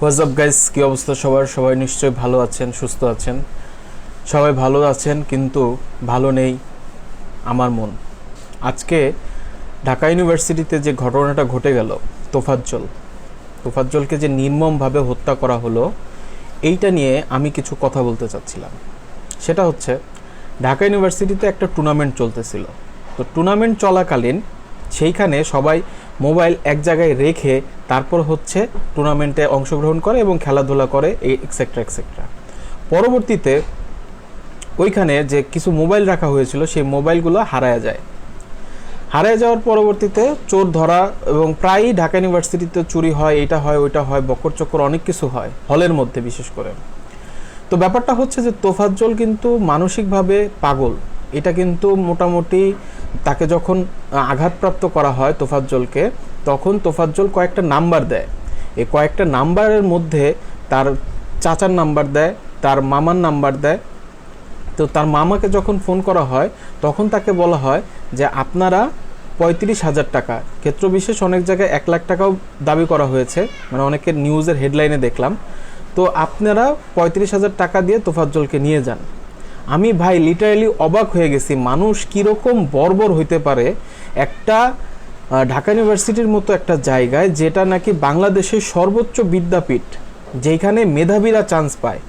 WhatsApp guys কী অবস্থা সবার? সবাই নিশ্চয়ই ভালো আছেন, সুস্থ আছেন? সবাই ভালো আছেন, কিন্তু ভালো নেই আমার মন। আজকে ঢাকা ইউনিভার্সিটিতে যে ঘটনাটা ঘটে গেল, তোফাজ্জল, তোফাজ্জলকে যে নির্মমভাবে হত্যা করা হলো, এইটা নিয়ে আমি কিছু কথা বলতে চাচ্ছিলাম। সেটা হচ্ছে, ঢাকা ইউনিভার্সিটিতে একটা টুর্নামেন্ট চলতেছিল। তো টুর্নামেন্ট চলাকালীন সেইখানে সবাই মোবাইল এক জায়গায় রেখে তারপর হচ্ছে টুর্নামেন্টে অংশগ্রহণ করে এবং খেলাধুলা করে, এই এক্সেট্রা এক্সেট্রা পরবর্তীতে ওইখানে যে কিছু মোবাইল রাখা হয়েছিল, সেই মোবাইলগুলো হারায় যায়। হারিয়ে যাওয়ার পরবর্তীতে চোর ধরা এবং প্রায়ই ঢাকা ইউনিভার্সিটিতে চুরি হয়, এটা হয়, ওইটা হয়, বকর চক্কর অনেক কিছু হয়, হলের মধ্যে বিশেষ করে। তো ব্যাপারটা হচ্ছে যে তোফাজ্জল কিন্তু মানসিকভাবে পাগল। এটা কিন্তু মোটামুটি তাকে যখন আঘাতপ্রাপ্ত করা হয় তোফাজ্জলকে, তখন তোফাজ্জল কয়েকটা নাম্বার দেয়। এই কয়েকটা নাম্বারের মধ্যে তার চাচার নাম্বার দেয়, তার মামার নাম্বার দেয়। তো তার মামাকে যখন ফোন করা হয়, তখন তাকে বলা হয় যে, আপনারা পঁয়ত্রিশ হাজার টাকা। ক্ষেত্রবিশেষ অনেক জায়গায় এক লাখ টাকাও দাবি করা হয়েছে মানে অনেকের নিউজের হেডলাইনে দেখলাম। তো আপনারা পঁয়ত্রিশ হাজার টাকা দিয়ে তোফাজ্জলকে নিয়ে যান। আমি ভাই লিটারালি অবাক হয়ে গেছি, মানুষ কীরকম বর্বর হইতে পারে একটা ঢাকা ইউনিভার্সিটির মতো একটা জায়গায় যেটা নাকি বাংলাদেশের সর্বোচ্চ বিদ্যাপীঠ যেখানে মেধাবীরা চান্স পায়।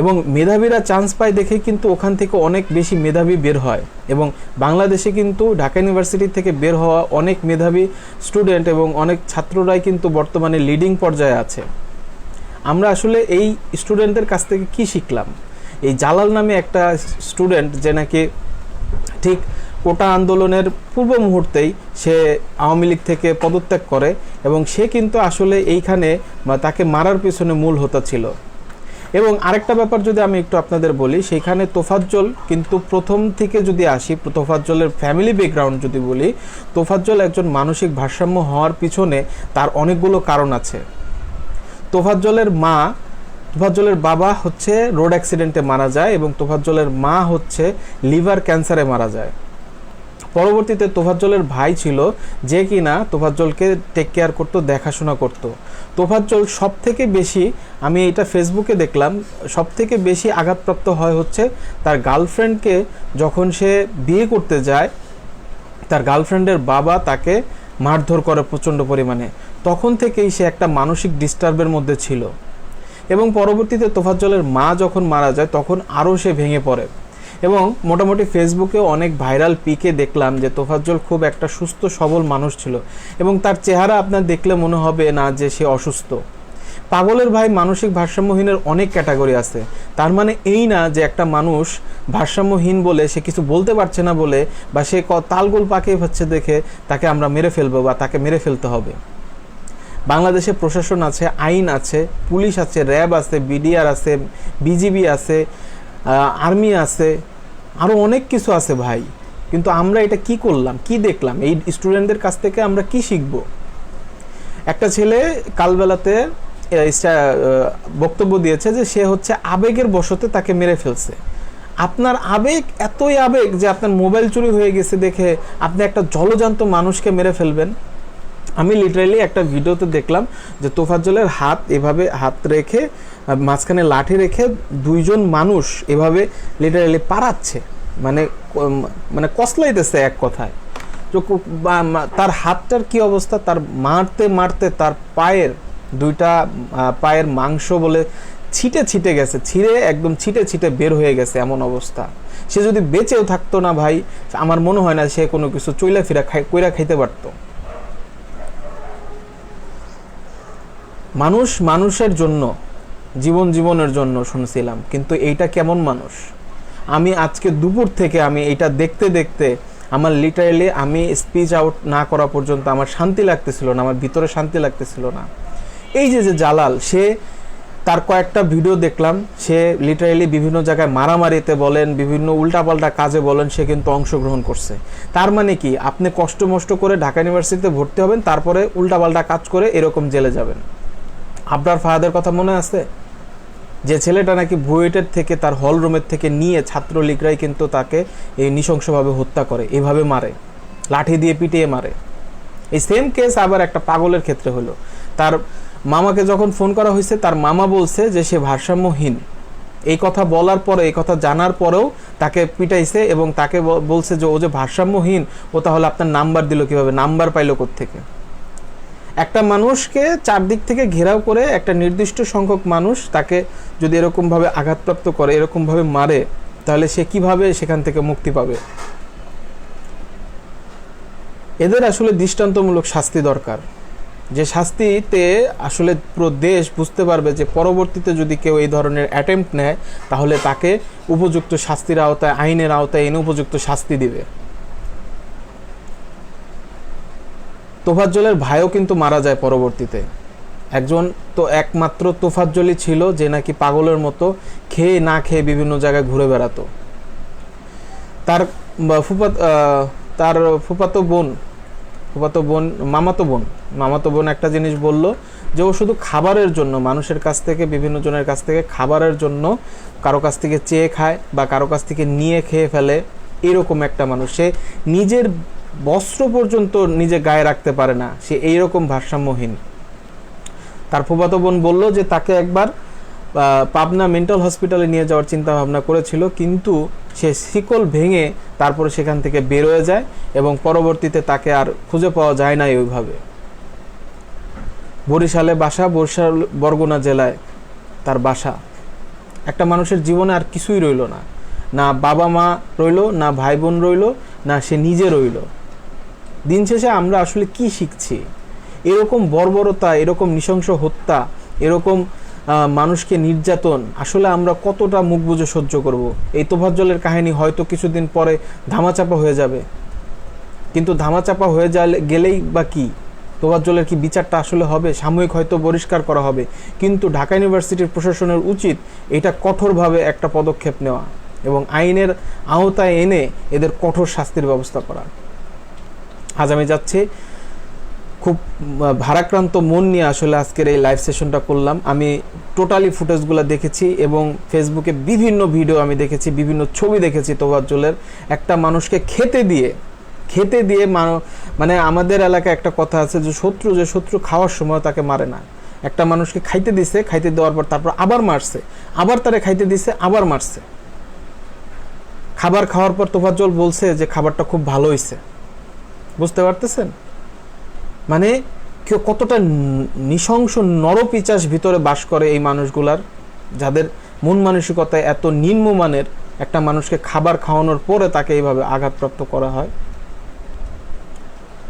এবং মেধাবীরা চান্স পায় দেখে কিন্তু ওখান থেকে অনেক বেশি মেধাবী বের হয়। এবং বাংলাদেশে কিন্তু ঢাকা ইউনিভার্সিটি থেকে বের হওয়া অনেক মেধাবী স্টুডেন্ট এবং অনেক ছাত্ররাই কিন্তু বর্তমানে লিডিং পর্যায়ে আছে। আমরা আসলে এই স্টুডেন্টদের কাছ থেকে কি শিখলাম? এই জালাল নামে একটা স্টুডেন্ট যে নাকি ঠিক কোটা আন্দোলনের পূর্ব মুহূর্তেই সে আওয়ামী লীগ থেকে পদত্যাগ করে এবং সে কিন্তু আসলে এইখানে তাকে মারার পিছনে মূল হোতা ছিল। এবং আরেকটা ব্যাপার যদি আমি একটু আপনাদের বলি সেইখানে তোফাজ্জল কিন্তু প্রথম থেকে যদি আসি, তোফাজ্জলের ফ্যামিলি ব্যাকগ্রাউন্ড যদি বলি, তোফাজ্জল একজন মানসিক ভারসাম্য হওয়ার পিছনে তার অনেকগুলো কারণ আছে। তোফাজ্জলের মা তোফাজ্জলের বাবা হচ্ছে রোড অ্যাক্সিডেন্টে মারা যায় এবং তোফাজ্জলের মা হচ্ছে লিভার ক্যান্সারে মারা যায়। পরবর্তীতে তোফাজ্জলের ভাই ছিল যে কিনা তোফাজ্জলকে টেক কেয়ার করতো, দেখাশোনা করতো। তোফাজ্জল সব থেকে বেশি, আমি এটা ফেসবুকে দেখলাম সব থেকে বেশি আঘাতপ্রাপ্ত হয় হচ্ছে তার গার্লফ্রেন্ডকে যখন সে বিয়ে করতে যায়, তার গার্লফ্রেন্ডের বাবা তাকে মারধর করে প্রচণ্ড পরিমাণে। তখন থেকেই সে একটা মানসিক ডিস্টার্বের মধ্যে ছিল। এবং পরবর্তীতে তোফাজ্জলের মা যখন মারা যায়, তখন আরও সে ভেঙে পড়ে। এবং মোটামুটি ফেসবুকে অনেক ভাইরাল পিকে দেখলাম যে তোফাজ্জল খুব একটা সুস্থ, সবল মানুষ ছিল এবং তার চেহারা আপনার দেখলে মনে হবে না যে সে অসুস্থ। পাগলের ভাই মানসিক ভারসাম্যহীনের অনেক ক্যাটাগরি আছে। তার মানে এই না যে একটা মানুষ ভারসাম্যহীন বলে সে কিছু বলতে পারছে না বলে বা সে তালগোল পাকে হচ্ছে দেখে তাকে আমরা মেরে ফেলব বা তাকে মেরে ফেলতে হবে। বাংলাদেশে প্রশাসন আছে, আইন আছে, পুলিশ আছে, র্যাব আছে, বিডিআর আছে, বিজিবি আছে আর্মি আছে আরও অনেক কিছু আছে ভাই। কিন্তু আমরা এটা কি করলাম, কি দেখলাম, এই স্টুডেন্টদের কাছ থেকে আমরা কি শিখব? একটা ছেলে কালবেলাতে বক্তব্য দিয়েছে যে সে হচ্ছে আবেগের বশতে তাকে মেরে ফেলছে। আপনার আবেগ, এতই আবেগ যে আপনার মোবাইল চুরি হয়ে গেছে দেখে আপনি একটা জলজান্ত মানুষকে মেরে ফেলবেন। আমি লিটারালি একটা ভিডিওতে দেখলাম যে তোফাজ্জলের হাত এভাবে হাত রেখে মাঝখানে লাঠি রেখে দুইজন মানুষ এভাবে লিটারালি পারাচ্ছে মানে মানে কসলাইতেছে এক কথায়। তো তার হাতটার কি অবস্থা? তার মারতে মারতে তার পায়ের দুইটা পায়ের মাংস বলে ছিটে ছিটে গেছে। ছিঁড়ে, একদম ছিটে ছিটে বের হয়ে গেছে এমন অবস্থা। সে যদি বেঁচেও থাকতো না ভাই, আমার মনে হয় না সে কোনো কিছু চইলা ফিরা খাই, কইরা খাইতে পারতো। মানুষ মানুষের জন্য, জীবন জীবনের জন্য শুনছিলাম, কিন্তু এইটা কেমন মানুষ? আমি আজকে দুপুর থেকে আমি এটা দেখতে দেখতে আমার লিটারেলি আমি স্পিচ আউট না করা পর্যন্ত আমার শান্তি লাগতেছিল না, আমার ভিতরে শান্তি লাগতেছিল না। এই যে যে জালাল, সে তার কয়েকটা ভিডিও দেখলাম, সে লিটারেলি বিভিন্ন জায়গায় মারামারিতে বলেন, বিভিন্ন উল্টাপাল্টা কাজে বলেন, সে কিন্তু অংশগ্রহণ করছে। তার মানে কি? আপনি কষ্ট মষ্ট করে ঢাকা ইউনিভার্সিটিতে ভর্তি হবেন, তারপরে উল্টাপাল্টা কাজ করে এরকম জেলে যাবেন। আপনার ফাহাদের কথা মনে আছে? যে ছেলেটা নাকি বুয়েটের থেকে, তার হল রুমের থেকে নিয়ে ছাত্রলীগরাই কিন্তু তাকে এই নৃশংসভাবে হত্যা করে। এভাবে মারে। লাঠি দিয়ে পিটিয়ে মারে। এই সেম কেস আবার একটা পাগলের ক্ষেত্রে হলো। তার মামাকে যখন ফোন করা হয়েছে, তার মামা বলছে যে সে ভারসাম্যহীন। এই কথা বলার পরে, এই কথা জানার পরেও তাকে পিটাইছে এবং তাকে বলছে যে ও যে ভারসাম্যহীন, ও তাহলে আপনার নাম্বার দিল কীভাবে? নাম্বার পাইলো থেকে একটা মানুষকে চারদিক থেকে ঘেরাও করে একটা নির্দিষ্ট সংখ্যক মানুষ তাকে যদি এরকমভাবে আঘাতপ্রাপ্ত করে, এরকমভাবে মারে, তাহলে সে কীভাবে সেখান থেকে মুক্তি পাবে? এদের আসলে দৃষ্টান্তমূলক শাস্তি দরকার। যে শাস্তিতে আসলে পুরো দেশ বুঝতে পারবে যে পরবর্তীতে যদি কেউ এই ধরনের অ্যাটেম্প্ট নেয়, তাহলে তাকে উপযুক্ত শাস্তির আওতায়, আইনের আওতায় এনে উপযুক্ত শাস্তি দিবে। তোফাজ্জলের ভাইও কিন্তু মারা যায় পরবর্তীতে। একজন তো একমাত্র তোফাজ্জলই ছিল যে নাকি পাগলের মতো খেয়ে না খেয়ে বিভিন্ন জায়গায় ঘুরে বেড়াতো। তার বা ফুফাত তার ফুফাতো বোন ফুপাতো বোন, মামাতো বোন মামাতো বোন একটা জিনিস বলল যে ও শুধু খাবারের জন্য, মানুষের কাছ থেকে, বিভিন্ন জনের কাছ থেকে খাবারের জন্য কারও কাছ থেকে চেয়ে খায় বা কারও কাছ থেকে নিয়ে খেয়ে ফেলে, এরকম একটা মানুষ। সে নিজের বস্ত্র পর্যন্ত নিজে গায়ে রাখতে পারে না। সে এইরকম ভারসাম্যহীন। তার ফুফাতো বোন বলল যে তাকে একবার পাবনা মেন্টাল হসপিটালে নিয়ে যাওয়ার চিন্তা ভাবনা করেছিল, কিন্তু সে শিকল ভেঙে তারপরে সেখান থেকে বেরোয় যায় এবং পরবর্তীতে তাকে আর খুঁজে পাওয়া যায় না ওইভাবে বরিশালে বাসা, বরিশাল বরগুনা জেলায় তার বাসা। একটা মানুষের জীবনে আর কিছুই রইল না। না বাবা মা রইল, না ভাই বোন রইল, না সে নিজে রইল। দিন শেষে আমরা আসলে কি শিখছি? এরকম বর্বরতা, এরকম নৃশংস হত্যা, এরকম মানুষকে নির্যাতন, আসলে আমরা কতটা মুখ বুঝে সহ্য করব? এই তোফাজ্জলের কাহিনী হয়তো কিছুদিন পরে ধামাচাপা হয়ে যাবে। কিন্তু ধামাচাপা হয়ে যালে গেলেই বা কি? তোফাজ্জলের কি বিচারটা আসলে হবে? সাময়িক হয়তো বহিষ্কার করা হবে। কিন্তু ঢাকা ইউনিভার্সিটির প্রশাসনের উচিত এটা কঠোরভাবে একটা পদক্ষেপ নেওয়া এবং আইনের আওতায় এনে এদের কঠোর শাস্তির ব্যবস্থা করা। আজ আমি যাচ্ছি। খুব ভারাক্রান্ত মন নিয়ে আসলে আজকের এই লাইভ সেশনটা করলাম। আমি টোটালি ফুটেজগুলো দেখেছি এবং ফেসবুকে বিভিন্ন ভিডিও আমি দেখেছি, বিভিন্ন ছবি দেখেছি তোবাজ্জলের একটা মানুষকে খেতে দিয়ে খেতে দিয়ে মানে আমাদের এলাকায় একটা কথা আছে যে শত্রু যে শত্রু খাওয়ার সময় তাকে মারে না। একটা মানুষকে খাইতে দিছে, খাইতে দেওয়ার পর তারপর আবার মারছে। আবার তারে খাইতে দিছে, আবার মারছে। খাবার খাওয়ার পর তোফাজ্জল বলছে যে খাবারটা খুব ভালো হয়েছে বুঝতে পারতেছেন? মানে কেউ কতটা নৃশংস নরপিচাস ভিতরে বাস করে এই মানুষগুলার, যাদের মন মানসিকতায় এত নিম্নমানের একটা মানুষকে খাবার খাওয়ানোর পরে তাকে এইভাবে আঘাতপ্রাপ্ত করা হয়?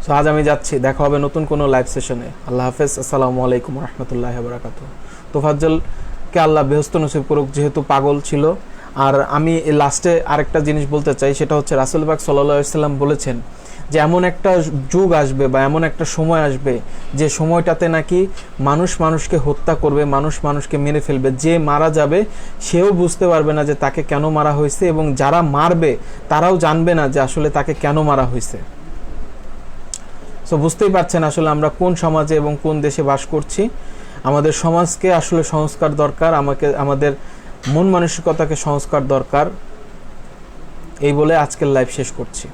সো আজ আমি যাচ্ছি, দেখা হবে নতুন কোনো লাইভ সেশনে আল্লাহ হাফেজ, আসসালামু আলাইকুম রহমতুল্লাহ বারাকাত তোফাজ্জলকে আল্লাহ বেহস্ত নসিব করুক, যেহেতু পাগল ছিল। আর আমি লাস্টে আরেকটা জিনিস বলতে চাই, সেটা হচ্ছে রাসুল বাগ সাল্লাম বলেছেন যে এমন একটা যুগ আসবে বা এমন একটা সময় আসবে যে সময়টাতে নাকি মানুষ মানুষকে হত্যা করবে, মানুষ মানুষকে মেরে ফেলবে। যে মারা যাবে, সেও বুঝতে পারবে না যে তাকে কেন মারা হয়েছে এবং যারা মারবে, তারাও জানবে না যে আসলে তাকে কেন মারা হয়েছে। সো বুঝতেই পারছেন আসলে আমরা কোন সমাজে এবং কোন দেশে বাস করছি। আমাদের সমাজকে আসলে সংস্কার দরকার, আমাকে, আমাদের মন মানসিকতাকে সংস্কার দরকার। এই বলে আজকের লাইভ শেষ করছি।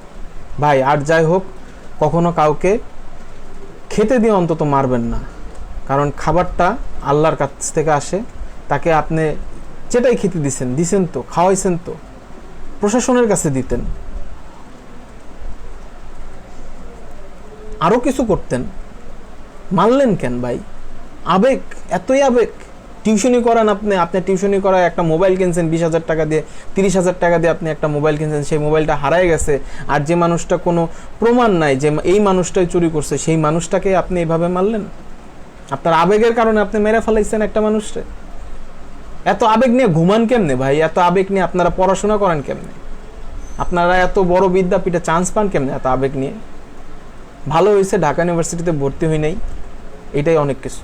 ভাই, আর যাই হোক, কখনো কাউকে খেতে দিয়ে অন্তত মারবেন না। কারণ খাবারটা আল্লাহর কাছ থেকে আসে, তাকে আপনি যেটাই খেতে দিছেন দিছেন তো, খাওয়াইছেন তো, প্রশাসনের কাছে দিতেন। আরও কিছু করতেন। মানলেন কেন ভাই? আবেগ, এতই আবেগ। টিউশনি করান আপনি আপনি টিউশনি করায় একটা মোবাইল কিনছেন বিশ হাজার টাকা দিয়ে, তিরিশ হাজার টাকা দিয়ে আপনি একটা মোবাইল কিনছেন, সেই মোবাইলটা হারায় গেছে। আর যে মানুষটা কোনো প্রমাণ নাই যে এই মানুষটাই চুরি করছে, সেই মানুষটাকে আপনি এভাবে মারলেন? আপনার আবেগের কারণে আপনি মেরে ফেলাইছেন একটা মানুষকে? এত আবেগ নিয়ে ঘুমান কেমনে ভাই? এত আবেগ নিয়ে আপনারা পড়াশোনা করেন কেমনে? আপনারা এত বড় বিদ্যাপীঠে চান্স পান কেমনে এত আবেগ নিয়ে? ভালো হয়েছে, ঢাকা ইউনিভার্সিটিতে ভর্তি হই নাই। এটাই অনেক কিছু।